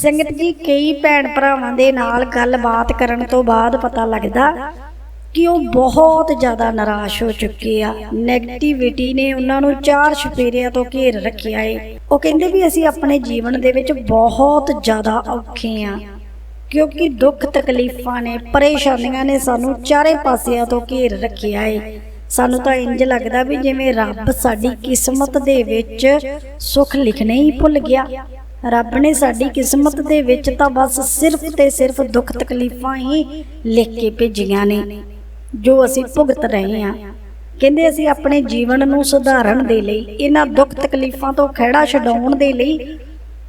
ਸੰਗਤ ਜੀ, ਕਈ ਭੈਣ ਭਰਾਵਾਂ ਦੇ ਨਾਲ ਗੱਲਬਾਤ ਕਰਨ ਤੋਂ ਬਾਅਦ ਪਤਾ ਲੱਗਦਾ ਕਿ ਉਹ ਬਹੁਤ ਜ਼ਿਆਦਾ ਨਿਰਾਸ਼ ਹੋ ਚੁੱਕੇ ਆ। 네ਗੇਟਿਵਿਟੀ ਨੇ ਉਹਨਾਂ ਨੂੰ ਚਾਰ ਛਪੇਰਿਆਂ ਤੋਂ ਘੇਰ ਰੱਖਿਆ ਏ। ਉਹ ਕਹਿੰਦੇ ਵੀ ਅਸੀਂ ਆਪਣੇ ਜੀਵਨ ਦੇ ਵਿੱਚ ਬਹੁਤ ਜ਼ਿਆਦਾ ਔਖੇ ਆ, ਕਿਉਂਕਿ ਦੁੱਖ ਤਕਲੀਫਾਂ ਨੇ, ਪਰੇਸ਼ਾਨੀਆਂ ਨੇ ਸਾਨੂੰ ਚਾਰੇ ਪਾਸਿਆਂ ਤੋਂ ਘੇਰ ਰੱਖਿਆ ਏ। ਸਾਨੂੰ ਤਾਂ ਇੰਜ ਲੱਗਦਾ ਵੀ ਜਿਵੇਂ ਰੱਬ ਸਾਡੀ ਕਿਸਮਤ ਦੇ ਵਿੱਚ ਸੁੱਖ ਲਿਖਣੇ ਹੀ ਭੁੱਲ ਗਿਆ। ਰੱਬ ਨੇ ਸਾਡੀ ਕਿਸਮਤ ਦੇ ਵਿੱਚ ਤਾਂ ਬਸ ਸਿਰਫ ਤੇ ਸਿਰਫ ਦੁੱਖ ਤਕਲੀਫਾਂ ਹੀ ਲਿਖ ਕੇ ਭੇਜੀਆਂ ਨੇ, ਜੋ ਅਸੀਂ ਭੁਗਤ ਰਹੇ ਹਾਂ। ਕਹਿੰਦੇ ਅਸੀਂ ਆਪਣੇ ਜੀਵਨ ਨੂੰ ਸੁਧਾਰਨ ਦੇ ਲਈ, ਇਹਨਾਂ ਦੁੱਖ ਤਕਲੀਫਾਂ ਤੋਂ ਖਹਿੜਾ ਛਡਾਉਣ ਦੇ ਲਈ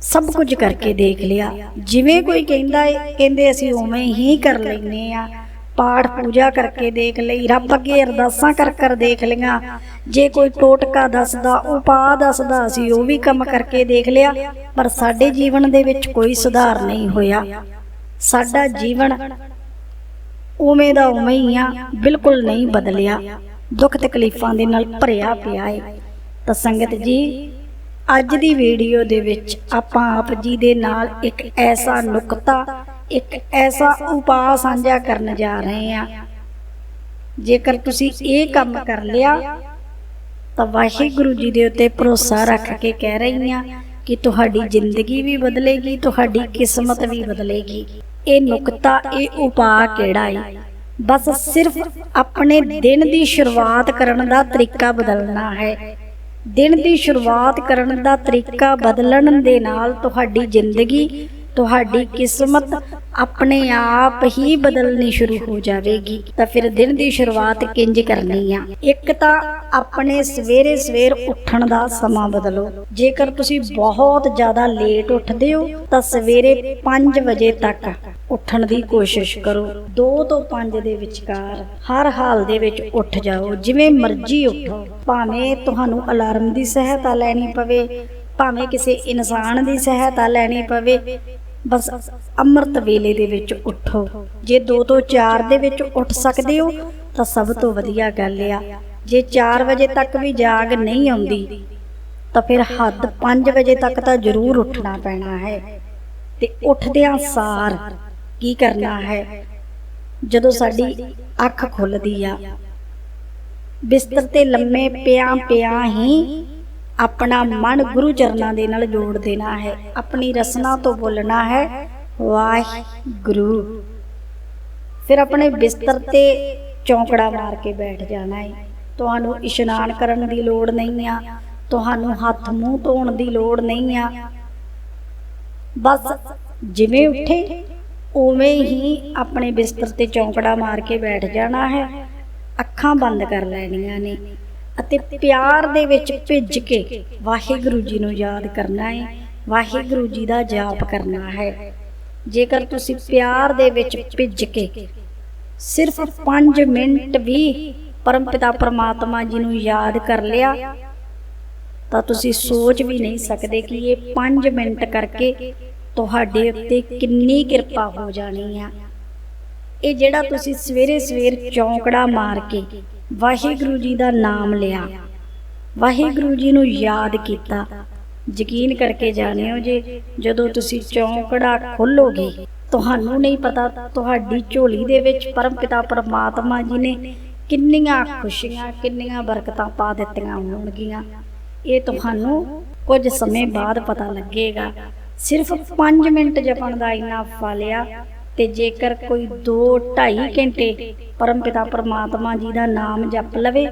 ਸਭ ਕੁਝ ਕਰਕੇ ਦੇਖ ਲਿਆ। ਜਿਵੇਂ ਕੋਈ ਕਹਿੰਦਾ ਏ, ਕਹਿੰਦੇ ਅਸੀਂ ਉਵੇਂ ਹੀ ਕਰ ਲੈਨੇ ਆ ਪਾਠ ਪੂਜਾ ਕਰਕੇ ਦੇਖ ਲਈ, ਰੱਬ ਅੱਗੇ ਅਰਦਾਸਾਂ ਕਰ ਕਰ ਦੇਖ ਲਈਆਂ। ਜੇ ਕੋਈ ਟੋਟਕਾ ਦੱਸਦਾ, ਉਪਾਅ ਦੱਸਦਾ, ਅਸੀਂ ਉਹ ਵੀ ਕੰਮ ਕਰਕੇ ਦੇਖ ਲਿਆ। ਪਰ ਸਾਡੇ ਜੀਵਨ ਦੇ ਵਿੱਚ ਕੋਈ ਸੁਧਾਰ ਨਹੀਂ ਹੋਇਆ। ਸਾਡਾ ਜੀਵਨ ਉਵੇਂ ਦਾ ਉਵੇਂ ਹੀ ਆ, ਬਿਲਕੁਲ ਨਹੀਂ ਬਦਲਿਆ। ਦੁੱਖ ਤਕਲੀਫਾਂ ਦੇ ਨਾਲ ਭਰਿਆ ਪਿਆ ਹੈ ਤਾਂ ਸੰਗਤ ਜੀ, ਅੱਜ ਦੀ ਵੀਡੀਓ ਦੇ ਵਿੱਚ ਆਪਾਂ ਆਪ ਜੀ ਦੇ ਨਾਲ ਇੱਕ ਐਸਾ ਨੁਕਤਾ ਇੱਕ ਐਸਾ ਉਪਾਅ ਸਾਂਝਾ ਕਰਨ ਜਾ ਰਹੇ ਹਾਂ। ਜੇਕਰ ਤੁਸੀਂ ਇਹ ਕੰਮ ਕਰ ਲਿਆ, ਤਾਂ ਵਾਹਿਗੁਰੂ ਜੀ ਦੇ ਉੱਤੇ ਭਰੋਸਾ ਰੱਖ ਕੇ ਕਹਿ ਰਹੀ ਹਾਂ ਕਿ ਤੁਹਾਡੀ ਜ਼ਿੰਦਗੀ ਵੀ ਬਦਲੇਗੀ, ਤੁਹਾਡੀ ਕਿਸਮਤ ਵੀ ਬਦਲੇਗੀ। ਇਹ ਨੁਕਤਾ, ਇਹ ਉਪਾਅ ਕਿਹੜਾ ਹੈ ਬਸ ਸਿਰਫ ਆਪਣੇ ਦਿਨ ਦੀ ਸ਼ੁਰੂਆਤ ਕਰਨ ਦਾ ਤਰੀਕਾ ਬਦਲਣਾ ਹੈ। ਦਿਨ ਦੀ ਸ਼ੁਰੂਆਤ ਕਰਨ ਦਾ ਤਰੀਕਾ ਬਦਲਣ ਦੇ ਨਾਲ ਤੁਹਾਡੀ ਜ਼ਿੰਦਗੀ ਤੁਹਾਡੀ ਕਿਸਮਤ ਆਪਣੇ ਆਪ ਹੀ ਬਦਲਣੀ ਸ਼ੁਰੂ ਹੋ ਜਾਵੇਗੀ। ਤਾਂ ਫਿਰ ਦਿਨ ਦੀ ਸ਼ੁਰੂਆਤ ਕਿੰਜ ਕਰਨੀ ਆ? ਇੱਕ ਤਾਂ ਆਪਣੇ ਸਵੇਰੇ ਸਵੇਰ ਉੱਠਣ ਦਾ ਸਮਾਂ ਬਦਲੋ। ਜੇਕਰ ਤੁਸੀਂ ਬਹੁਤ ਜ਼ਿਆਦਾ ਲੇਟ ਉੱਠਦੇ ਹੋ, ਤਾਂ ਸਵੇਰੇ 5 ਵਜੇ ਤੱਕ ਉੱਠਣ ਦੀ ਕੋਸ਼ਿਸ਼ ਕਰੋ। 2 ਤੋਂ 5 ਦੇ ਵਿਚਕਾਰ ਹਰ ਹਾਲ ਦੇ ਵਿੱਚ ਉੱਠ ਜਾਓ। ਜਿਵੇਂ ਮਰਜ਼ੀ ਉੱਠੋ। ਭਾਵੇਂ ਤੁਹਾਨੂੰ ਅਲਾਰਮ ਦੀ ਸਹਾਇਤਾ ਲੈਣੀ ਪਵੇ, ਭਾਵੇਂ ਕਿਸੇ ਇਨਸਾਨ ਦੀ ਸਹਾਇਤਾ ਲੈਣੀ ਪਵੇ ਬਸ ਅੰਮ੍ਰਿਤ ਵੇਲੇ ਦੇ ਵਿੱਚ ਉੱਠੋ। ਜੇ 2 ਤੋਂ 4 ਦੇ ਵਿੱਚ ਉੱਠ ਸਕਦੇ ਹੋ, ਤਾਂ ਸਭ ਤੋਂ ਵਧੀਆ ਗੱਲ ਆ। ਜੇ 4 ਵਜੇ ਤੱਕ ਵੀ ਜਾਗ ਨਹੀਂ ਆਉਂਦੀ, ਤਾਂ ਫਿਰ ਹੱਦ 5 ਵਜੇ ਤੱਕ ਤਾਂ ਜ਼ਰੂਰ ਉੱਠਣਾ ਪੈਣਾ ਹੈ। ਤੇ ਉੱਠਦਿਆਂ ਸਾਰ ਕੀ ਕਰਨਾ ਹੈ? ਜਦੋਂ ਸਾਡੀ ਅੱਖ ਖੁੱਲਦੀ ਆ, ਬਿਸਤਰ ਤੇ ਲੰਮੇ ਪਿਆ ਪਿਆ ਹੀ ਆਪਣਾ ਮਨ ਗੁਰੂ ਚਰਨਾਂ ਦੇ ਨਾਲ ਜੋੜ ਦੇਣਾ ਹੈ। ਆਪਣੀ ਰਸਨਾ ਤੋਂ ਬੋਲਣਾ ਹੈ, ਵਾਹਿਗੁਰੂ। ਫਿਰ ਆਪਣੇ ਬਿਸਤਰ ਤੇ ਚੌਂਕੜਾ ਮਾਰ ਕੇ ਬੈਠ ਜਾਣਾ ਹੈ। ਤੁਹਾਨੂੰ ਇਸ਼ਨਾਨ ਕਰਨ ਦੀ ਲੋੜ ਨਹੀਂ ਆ। ਤੁਹਾਨੂੰ ਹੱਥ ਮੂੰਹ ਧੋਣ ਦੀ ਲੋੜ ਨਹੀਂ ਆ। ਬਸ ਜਿਵੇਂ ਉੱਠੇ, ਉਵੇਂ ਹੀ ਆਪਣੇ ਬਿਸਤਰ ਤੇ ਚੌਂਕੜਾ ਮਾਰ ਕੇ ਬੈਠ ਜਾਣਾ ਹੈ। ਅੱਖਾਂ ਬੰਦ ਕਰ ਲੈਣੀਆਂ ਨੇ। ਅਤੇ ਪਿਆਰ ਦੇ ਵਿੱਚ ਭਿੱਜ ਕੇ ਵਾਹਿਗੁਰੂ ਜੀ ਨੂੰ ਯਾਦ ਕਰਨਾ ਹੈ ਵਾਹਿਗੁਰੂ ਜੀ ਦਾ ਜਾਪ ਕਰਨਾ ਹੈ। ਜੇਕਰ ਤੁਸੀਂ ਪਿਆਰ ਦੇ ਵਿੱਚ ਭਿੱਜ ਕੇ ਸਿਰਫ 5 ਮਿੰਟ ਵੀ ਪਰਮਪਿਤਾ ਪਰਮਾਤਮਾ ਜੀ ਨੂੰ ਯਾਦ ਕਰ ਲਿਆ, ਤਾਂ ਤੁਸੀਂ ਸੋਚ ਵੀ ਨਹੀਂ ਸਕਦੇ ਕਿ ਇਹ 5 ਮਿੰਟ ਕਰਕੇ ਤੁਹਾਡੇ ਉੱਤੇ ਕਿੰਨੀ ਕਿਰਪਾ ਹੋ ਜਾਣੀ ਆ। ਇਹ ਜਿਹੜਾ ਤੁਸੀਂ ਸਵੇਰੇ ਸਵੇਰ ਚੌਂਕੜਾ ਮਾਰ ਕੇ ਵਾਹਿਗੁਰੂ ਜੀ ਦਾ ਨਾਮ ਲਿਆ। ਵਾਹਿਗੁਰੂ ਜੀ ਨੂੰ ਯਾਦ ਕੀਤਾ। ਯਕੀਨ ਕਰਕੇ ਜਾਣਿਓ ਜੇ ਜਦੋਂ ਤੁਸੀਂ ਚੌਂਕੜਾ ਖੋਲੋਗੇ, ਤੁਹਾਨੂੰ ਨਹੀਂ ਪਤਾ ਤੁਹਾਡੀ ਝੋਲੀ ਦੇ ਵਿੱਚ ਪਰਮਪਿਤਾ ਪਰਮਾਤਮਾ ਜੀ ਨੇ ਕਿੰਨੀਆਂ ਖੁਸ਼ੀਆਂ, ਕਿੰਨੀਆਂ ਬਰਕਤਾਂ ਪਾ ਦਿੱਤੀਆਂ ਹੋਣਗੀਆਂ। ਇਹ ਤੁਹਾਨੂੰ ਕੁਝ ਸਮੇਂ ਬਾਅਦ ਪਤਾ ਲੱਗੇਗਾ। ਸਿਰਫ 5 ਮਿੰਟ ਜਪਣ ਦਾ ਇਨਾ ਫਲਿਆ ਤੇ ਜੇਕਰ ਕੋਈ 2 2.5 ਘੰਟੇ ਪਰਮਪਿਤਾ ਪਰਮਾਤਮਾ ਜੀ ਦਾ ਨਾਮ ਜਪ ਲਵੇ,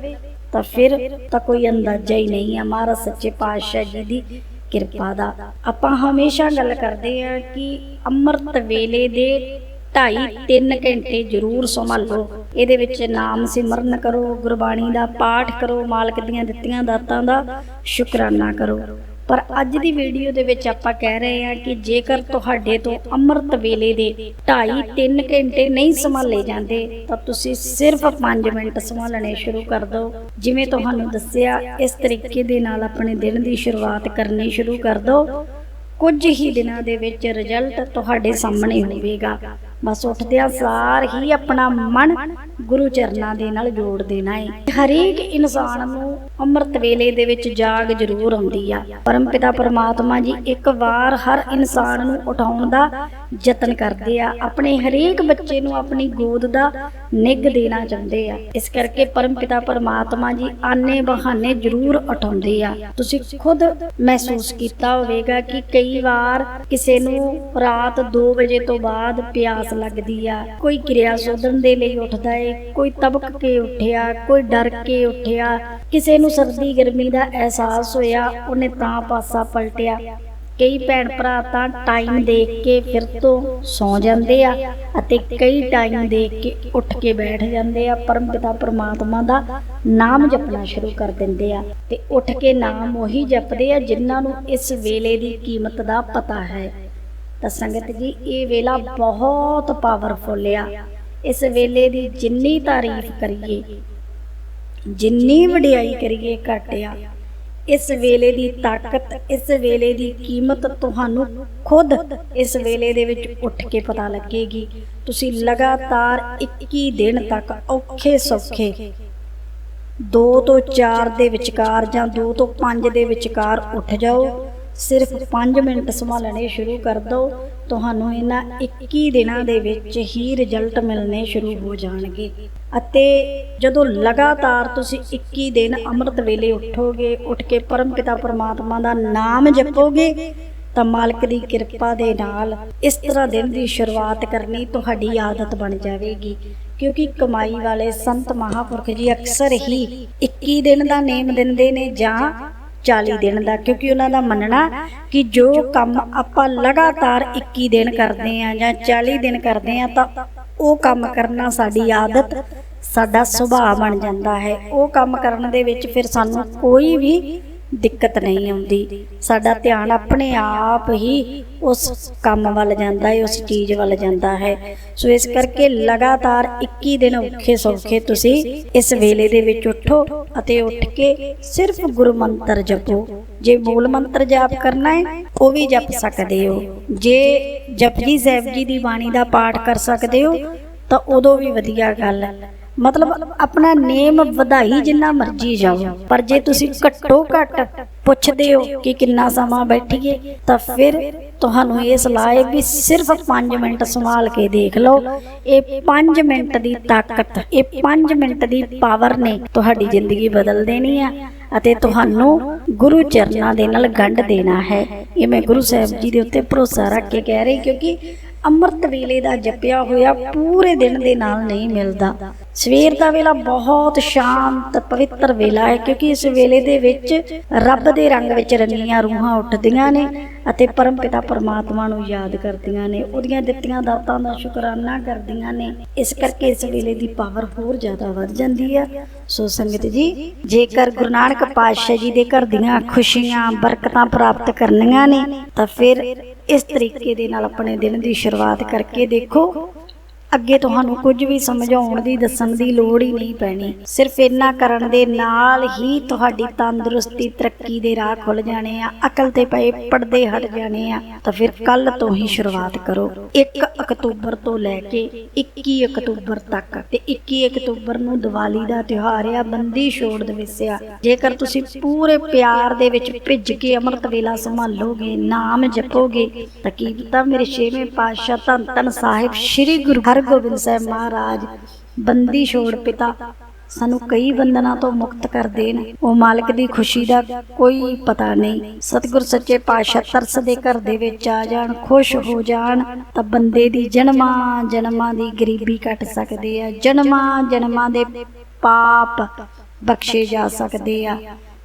ਤਾਂ ਫਿਰ ਤਾਂ ਕੋਈ ਅੰਦਾਜ਼ਾ ਹੀ ਨਹੀਂ ਆ ਮਹਾਰਾਜ ਸੱਚੇ ਪਾਤਸ਼ਾਹ ਜੀ ਦੀ ਕਿਰਪਾ ਦਾ। ਆਪਾਂ ਹਮੇਸ਼ਾ ਗੱਲ ਕਰਦੇ ਆ ਕਿ ਅੰਮ੍ਰਿਤ ਵੇਲੇ ਦੇ 2.5 3 ਘੰਟੇ ਜ਼ਰੂਰ ਸਮਾਂ ਲਓ। ਇਹਦੇ ਵਿੱਚ ਨਾਮ ਸਿਮਰਨ ਕਰੋ, ਗੁਰਬਾਣੀ ਦਾ ਪਾਠ ਕਰੋ, ਮਾਲਕ ਦੀਆਂ ਦਿੱਤੀਆਂ ਦਾਤਾਂ ਦਾ ਸ਼ੁਕਰਾਨਾ ਕਰੋ। ਪਰ ਅੱਜ ਦੀ ਵੀਡੀਓ ਦੇ ਵਿੱਚ ਆਪਾਂ ਕਹਿ ਰਹੇ ਹਾਂ ਕਿ ਜੇਕਰ ਤੁਹਾਡੇ ਤੋਂ ਅੰਮ੍ਰਿਤ ਵੇਲੇ ਦੇ 2.5 3 ਘੰਟੇ ਨਹੀਂ ਸੰਭਾਲੇ ਜਾਂਦੇ, ਤਾਂ ਤੁਸੀਂ ਸਿਰਫ 5 ਮਿੰਟ ਸੰਭਾਲਣੇ ਸ਼ੁਰੂ ਕਰ ਦਿਓ। ਜਿਵੇਂ ਤੁਹਾਨੂੰ ਦੱਸਿਆ, ਇਸ ਤਰੀਕੇ ਦੇ ਨਾਲ ਆਪਣੇ ਦਿਨ ਦੀ ਸ਼ੁਰੂਆਤ ਕਰਨੀ ਸ਼ੁਰੂ ਕਰ ਦਿਓ। ਕੁਝ ਹੀ ਦਿਨਾਂ ਦੇ ਵਿੱਚ ਰਿਜ਼ਲਟ ਤੁਹਾਡੇ ਸਾਹਮਣੇ ਹੋਵੇਗਾ। ਬਸ ਉੱਠਦਿਆਂ ਸਾਰ ਹੀ ਆਪਣਾ ਮਨ ਗੁਰੂ ਚਰਨਾਂ ਦੇ ਨਾਲ ਜੋੜ ਦੇਣਾ ਹੈ ਹਰੇਕ ਇਨਸਾਨ ਨੂੰ ਅੰਮ੍ਰਿਤ ਵੇਲੇ ਦੇ ਵਿੱਚ ਜਾਗ ਜ਼ਰੂਰ ਆਉਂਦੀ ਆ। ਪਰਮਪਿਤਾ ਪਰਮਾਤਮਾ ਜੀ ਇੱਕ ਵਾਰ ਹਰ ਇਨਸਾਨ ਨੂੰ ਉਠਾਉਣ ਦਾ ਯਤਨ ਕਰਦੇ ਆ। ਆਪਣੇ ਹਰੇਕ ਬੱਚੇ ਨੂੰ ਆਪਣੀ ਗੋਦ ਦਾ ਨਿੱਘ ਦੇਣਾ ਚਾਹੁੰਦੇ ਆ। ਇਸ ਕਰਕੇ ਪਰਮ ਪਿਤਾ ਪਰਮਾਤਮਾ ਜੀ ਆਨੇ ਬਹਾਨੇ ਜ਼ਰੂਰ ਉਠਾਉਂਦੇ ਆ। ਤੁਸੀਂ ਖੁਦ ਮਹਿਸੂਸ ਕੀਤਾ ਹੋਵੇਗਾ ਕਿ ਕਈ ਵਾਰ ਕਿਸੇ ਨੂੰ ਰਾਤ 2 ਵਜੇ ਤੋਂ ਬਾਅਦ ਪਿਆਸ ਲੱਗਦੀ ਆ। ਕੋਈ ਕਿਰਿਆ ਸੋਧਨ ਦੇ ਲਈ ਉੱਠਦਾ ਏ, ਕੋਈ ਤਬਕ ਕੇ ਉੱਠਿਆ, ਕੋਈ ਡਰ ਕੇ ਉੱਠਿਆ। ਕਿਸੇ ਨੂੰ ਸਰਦੀ ਗਰਮੀ ਦਾ ਅਹਿਸਾਸ ਹੋਇਆ, ਉਹਨੇ ਤਾਂ ਪਾਸਾ ਪਲਟਿਆ। ਕਈ ਭੈਣ ਭਰਾ ਤਾਂ ਟਾਈਮ ਦੇਖ ਕੇ ਫਿਰ ਤੋਂ ਸੌ ਜਾਂਦੇ ਆ ਅਤੇ ਕਈ ਟਾਈਮ ਦੇਖ ਕੇ ਉੱਠ ਕੇ ਬੈਠ ਜਾਂਦੇ ਆ। ਪਰਮ ਪਿਤਾ ਪਰਮਾਤਮਾ ਦਾ ਨਾਮ ਜਪਣਾ ਸ਼ੁਰੂ ਕਰ ਦਿੰਦੇ ਆ ਤੇ ਉੱਠ ਕੇ ਨਾਮ ਉਹੀ ਜਪਦੇ ਆ, ਜਿਨ੍ਹਾਂ ਨੂੰ ਇਸ ਵੇਲੇ ਦੀ ਕੀਮਤ ਦਾ ਪਤਾ ਹੈ। ਤਾਂ ਸੰਗਤ ਜੀ, ਇਹ ਵੇਲਾ ਬਹੁਤ ਪਾਵਰਫੁਲ ਆ। ਇਸ ਵੇਲੇ ਦੀ ਜਿੰਨੀ ਤਾਰੀਫ ਕਰੀਏ, ਜਿੰਨੀ ਵਡਿਆਈ ਕਰੀਏ ਘੱਟ ਆ। ਇਸ ਵੇਲੇ ਦੀ ਤਾਕਤ, ਇਸ ਵੇਲੇ ਦੀ ਕੀਮਤ ਤੁਹਾਨੂੰ ਖੁਦ ਇਸ ਵੇਲੇ ਦੇ ਵਿੱਚ ਉੱਠ ਕੇ ਪਤਾ ਲੱਗੇਗੀ। ਤੁਸੀਂ ਲਗਾਤਾਰ 21 ਦਿਨ ਤੱਕ ਔਖੇ ਸੌਖੇ 2 ਤੋਂ 4 ਦੇ ਵਿਚਕਾਰ ਜਾਂ 2 ਤੋਂ 5 ਦੇ ਵਿਚਕਾਰ ਉੱਠ ਜਾਓ। ਸਿਰਫ 5 ਮਿੰਟ ਸੰਭਾਲਣੇ ਸ਼ੁਰੂ ਕਰ ਦਿਓ। ਤੁਹਾਨੂੰ ਇਹਨਾਂ 21 ਦਿਨਾਂ ਦੇ ਵਿੱਚ ਹੀ ਰਿਜ਼ਲਟ ਮਿਲਣੇ ਸ਼ੁਰੂ ਹੋ ਜਾਣਗੇ। ਅਤੇ ਜਦੋਂ ਲਗਾਤਾਰ ਤੁਸੀਂ 21 ਦਿਨ ਅੰਮ੍ਰਿਤ ਵੇਲੇ ਉੱਠੋਗੇ, ਉੱਠ ਕੇ ਪਰਮਪਿਤਾ ਪਰਮਾਤਮਾ ਦਾ ਨਾਮ ਜਪੋਗੇ, ਤਾਂ ਮਾਲਕ ਦੀ ਕਿਰਪਾ ਦੇ ਨਾਲ ਇਸ ਤਰ੍ਹਾਂ ਦਿਨ ਦੀ ਸ਼ੁਰੂਆਤ ਕਰਨੀ ਤੁਹਾਡੀ ਆਦਤ ਬਣ ਜਾਵੇਗੀ। ਕਿਉਂਕਿ ਕਮਾਈ ਵਾਲੇ ਸੰਤ ਮਹਾਪੁਰਖ ਜੀ ਅਕਸਰ ਹੀ 21 ਦਿਨ ਦਾ ਨੇਮ ਦਿੰਦੇ ਨੇ ਜਾਂ 40 ਦਿਨ ਦਾ, ਕਿਉਂਕਿ ਉਹਨਾਂ ਦਾ ਮੰਨਣਾ ਕਿ ਜੋ ਕੰਮ ਆਪਾਂ ਲਗਾਤਾਰ 21 ਦਿਨ ਕਰਦੇ ਆ ਜਾਂ 40 ਦਿਨ ਕਰਦੇ ਆ ਤਾਂ ਉਹ ਕੰਮ ਕਰਨਾ ਸਾਡੀ ਆਦਤ, ਸਾਡਾ ਸੁਭਾਅ ਬਣ ਜਾਂਦਾ ਹੈ। ਉਹ ਕੰਮ ਕਰਨ ਦੇ ਵਿੱਚ ਫਿਰ ਸਾਨੂੰ ਕੋਈ ਵੀ ਦਿੱਕਤ ਨਹੀਂ ਆਉਂਦੀ। ਸਾਡਾ ਧਿਆਨ ਆਪਣੇ ਆਪ ਹੀ ਉਸ ਕੰਮ ਵੱਲ ਜਾਂਦਾ ਹੈ, ਉਸ ਚੀਜ਼ ਵੱਲ ਜਾਂਦਾ ਹੈ। ਸੋ ਇਸ ਕਰਕੇ ਲਗਾਤਾਰ 21 ਦਿਨ ਔਖੇ ਸੌਖੇ ਤੁਸੀਂ ਇਸ ਵੇਲੇ ਦੇ ਵਿੱਚ ਉੱਠੋ ਅਤੇ ਉੱਠ ਕੇ ਸਿਰਫ ਗੁਰੂ ਮੰਤਰ ਜਪੋ। ਜੇ ਮੂਲ ਮੰਤਰ ਜਾਪ ਕਰਨਾ ਹੈ, ਉਹ ਵੀ ਜਪ ਸਕਦੇ ਹੋ। ਜੇ ਜਪਜੀ ਸਾਹਿਬ ਜੀ ਦੀ ਬਾਣੀ ਦਾ ਪਾਠ ਕਰ ਸਕਦੇ ਹੋ, ਤਾਂ ਉਦੋਂ ਵੀ ਵਧੀਆ ਗੱਲ ਹੈ। ਮਤਲਬ ਆਪਣਾ ਨੇਮ ਵਧਾਈ ਜਿੰਨਾ ਮਰਜ਼ੀ ਜਾਓ। ਪਰ ਜੇ ਤੁਸੀਂ ਘੱਟੋ ਘੱਟ ਪੁੱਛਦੇ ਹੋ ਕਿ ਕਿੰਨਾ ਸਮਾਂ ਬੈਠੀਏ, ਤਾਂ ਫਿਰ ਤੁਹਾਨੂੰ ਇਹ ਸਲਾਹ ਹੈ ਵੀ ਸਿਰਫ 5 ਮਿੰਟ ਸੰਭਾਲ ਕੇ ਦੇਖ ਲਓ। ਇਹ 5 ਮਿੰਟ ਦੀ ਤਾਕਤ, ਇਹ 5 ਮਿੰਟ ਦੀ ਪਾਵਰ ਨੇ ਤੁਹਾਡੀ ਜ਼ਿੰਦਗੀ ਬਦਲ ਦੇਣੀ ਆ ਅਤੇ ਤੁਹਾਨੂੰ ਗੁਰੂ ਚਰਨਾਂ ਦੇ ਨਾਲ ਗੰਢ ਦੇਣਾ ਹੈ। ਇਹ ਮੈਂ ਗੁਰੂ ਸਾਹਿਬ ਜੀ ਦੇ ਉੱਤੇ ਭਰੋਸਾ ਰੱਖ ਕੇ ਕਹਿ ਰਹੀ ਕਿਉਂਕਿ ਅੰਮ੍ਰਿਤ ਵੇਲੇ ਦਾ ਜਪਿਆ ਹੋਇਆ ਪੂਰੇ ਦਿਨ ਦੇ ਨਾਲ ਨਹੀਂ ਮਿਲਦਾ। ਸਵੇਰ ਦਾ ਵੇਲਾ ਬਹੁਤ ਸ਼ਾਂਤ, ਪਵਿੱਤਰ ਵੇਲਾ ਹੈ, ਕਿਉਂਕਿ ਇਸ ਵੇਲੇ ਦੇ ਵਿੱਚ ਰੱਬ ਦੇ ਰੰਗ ਵਿੱਚ ਰੰਗੀਆਂ ਰੂਹਾਂ ਉੱਠਦੀਆਂ ਨੇ ਅਤੇ ਪਰਮ ਪਿਤਾ ਪਰਮਾਤਮਾ ਨੂੰ ਯਾਦ ਕਰਦੀਆਂ ਨੇ, ਉਹਦੀਆਂ ਦਿੱਤੀਆਂ ਦਾਤਾਂ ਦਾ ਸ਼ੁਕਰਾਨਾ ਕਰਦੀਆਂ ਨੇ। ਇਸ ਕਰਕੇ ਇਸ ਵੇਲੇ ਦੀ ਪਾਵਰ ਹੋਰ ਜ਼ਿਆਦਾ ਵੱਧ ਜਾਂਦੀ ਹੈ ਸੋ ਸੰਗਤ ਜੀ, ਜੇਕਰ ਗੁਰੂ ਨਾਨਕ ਪਾਤਸ਼ਾਹ ਜੀ ਦੇ ਘਰ ਦੀਆਂ ਖੁਸ਼ੀਆਂ, ਬਰਕਤਾਂ ਪ੍ਰਾਪਤ ਕਰਨੀਆਂ ਨੇ, ਤਾਂ ਫਿਰ ਇਸ ਤਰੀਕੇ ਦੇ ਨਾਲ ਆਪਣੇ ਦਿਨ ਦੀ ਸ਼ੁਰੂਆਤ ਕਰਕੇ ਦੇਖੋ। ਅੱਗੇ ਤੁਹਾਨੂੰ ਕੁਝ ਵੀ ਸਮਝਾਉਣ ਦੀ, ਦੱਸਣ ਦੀ ਲੋੜ ਹੀ ਨਹੀਂ ਪੈਣੀ। ਸਿਰਫ ਇੰਨਾ ਕਰਨ ਦੇ ਨਾਲ ਹੀ ਤੁਹਾਡੀ ਤੰਦਰੁਸਤੀ ਤਰੱਕੀ ਦੇ ਰਾਹ ਖੁੱਲ ਜਾਣੇ ਆ, ਅਕਲ ਤੇ ਪਏ ਪਰਦੇ ਹਟ ਜਾਣੇ ਆ। ਤਾਂ ਫਿਰ ਕੱਲ ਤੋਂ ਹੀ ਸ਼ੁਰੂਆਤ ਕਰੋ। 1 ਅਕਤੂਬਰ ਤੋਂ ਲੈ ਕੇ 21 ਅਕਤੂਬਰ ਤੱਕ ਤੇ 21 ਅਕਤੂਬਰ ਨੂੰ ਦੀਵਾਲੀ ਦਾ ਤਿਉਹਾਰ ਆ, ਬੰਦੀ ਛੋੜ ਦਿਵਸ ਆ। ਜੇਕਰ ਤੁਸੀਂ ਪੂਰੇ ਪਿਆਰ ਦੇ ਵਿੱਚ ਭਿੱਜ ਕੇ ਅੰਮ੍ਰਿਤ ਵੇਲਾ ਸੰਭਾਲੋਗੇ, ਨਾਮ ਜਪੋਗੇ, ਤਾਂ ਕੀ ਪਤਾ ਮੇਰੇ ਛੇਵੇਂ ਪਾਤਸ਼ਾਹ ਧੰਨ ਧੰਨ ਸਾਹਿਬ ਸ੍ਰੀ ਗੁਰੂ ਹਰਗੋਬਿੰਦ ਸਾਹਿਬ ਮਹਾਰਾਜ, ਬੰਦੀ ਛੋੜ ਪਿਤਾ, ਸਾਨੂੰ ਕਈ ਬੰਧਨਾਂ ਤੋਂ ਮੁਕਤ ਕਰ ਦੇਣ। ਉਹ ਮਾਲਕ ਦੀ ਖੁਸ਼ੀ ਦਾ ਕੋਈ ਪਤਾ ਨਹੀਂ। ਸਤਿਗੁਰ ਸੱਚੇ ਪਾਤਸ਼ਾਹ ਤਰਸ ਦੇ ਘਰ ਦੇ ਵਿੱਚ ਆ ਜਾਣ, ਖੁਸ਼ ਹੋ ਜਾਣ, ਤਾਂ ਬੰਦੇ ਦੀ ਜਨਮਾਂ ਜਨਮਾਂ ਦੀ ਗਰੀਬੀ ਕੱਟ ਸਕਦੇ ਆ। ਜਨਮਾਂ ਜਨਮਾਂ ਦੇ ਪਾਪ ਬਖਸ਼ੇ ਜਾ ਸਕਦੇ ਆ।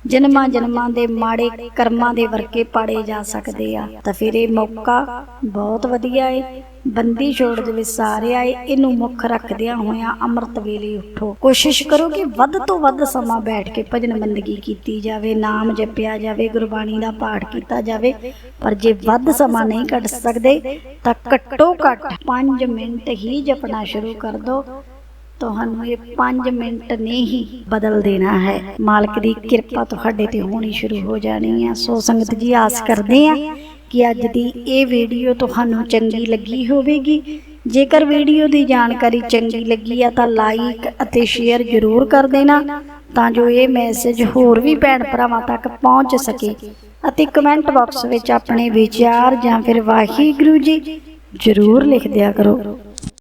ਜਨਮਾਂ ਜਨਮਾਂ ਦੇ ਮਾੜੇ ਕਰਮਾਂ ਦੇ ਵਰਕੇ ਪਾੜੇ ਜਾ ਸਕਦੇ ਆ। ਤਾਂ ਫਿਰ ਇਹ ਮੌਕਾ ਬਹੁਤ ਵਧੀਆ ਏ। ਬੰਦੀ ਛੋੜ ਦੇ ਵਿੱਚ ਸਾਰੇ ਆਏ। ਇਹਨੂੰ ਮੁੱਖ ਰੱਖਦਿਆਂ ਹੋਇਆਂ ਅੰਮ੍ਰਿਤ ਵੇਲੇ ਉਠੋ। ਕੋਸ਼ਿਸ਼ ਕਰੋ ਕਿ ਵੱਧ ਤੋਂ ਵੱਧ ਸਮਾਂ ਬੈਠ ਕੇ ਭਜਨ ਬੰਦਗੀ ਕੀਤੀ ਜਾਵੇ, ਨਾਮ ਜਪਿਆ ਜਾਵੇ, ਗੁਰਬਾਣੀ ਦਾ ਪਾਠ ਕੀਤਾ ਜਾਵੇ। ਪਰ ਜੇ ਵੱਧ ਸਮਾਂ ਨਹੀਂ ਕੱਢ ਸਕਦੇ, ਤਾਂ ਘੱਟੋ ਘੱਟ 5 ਮਿੰਟ ਹੀ ਜਪਣਾ ਸ਼ੁਰੂ ਕਰ ਦਿਓ ਤੁਹਾਨੂੰ ਇਹ 5 ਮਿੰਟ ਨੇ ਹੀ ਬਦਲ ਦੇਣਾ ਹੈ। ਮਾਲਕ ਦੀ ਕਿਰਪਾ ਤੁਹਾਡੇ ਤੇ ਹੋਣੀ ਸ਼ੁਰੂ ਹੋ ਜਾਣੀ ਹੈ ਸੋ ਸੰਗਤ ਜੀ, ਆਸ ਕਰਦੇ ਆ ਕਿ ਅੱਜ ਦੀ ਇਹ ਵੀਡੀਓ ਤੁਹਾਨੂੰ ਚੰਗੀ ਲੱਗੀ ਹੋਵੇਗੀ। ਜੇਕਰ ਵੀਡੀਓ ਦੀ ਜਾਣਕਾਰੀ ਚੰਗੀ ਲੱਗੀ ਆ ਤਾਂ ਲਾਈਕ ਅਤੇ ਸ਼ੇਅਰ ਜ਼ਰੂਰ ਕਰ ਦੇਣਾ, ਤਾਂ ਜੋ ਇਹ ਮੈਸੇਜ ਹੋਰ ਵੀ ਭੈਣ ਭਰਾਵਾਂ ਤੱਕ ਪਹੁੰਚ ਸਕੇ ਅਤੇ ਕਮੈਂਟ ਬਾਕਸ ਵਿੱਚ ਆਪਣੇ ਵਿਚਾਰ ਜਾਂ ਫਿਰ ਵਾਹਿਗੁਰੂ ਜੀ ਜ਼ਰੂਰ ਲਿਖ ਦਿਆ ਕਰੋ।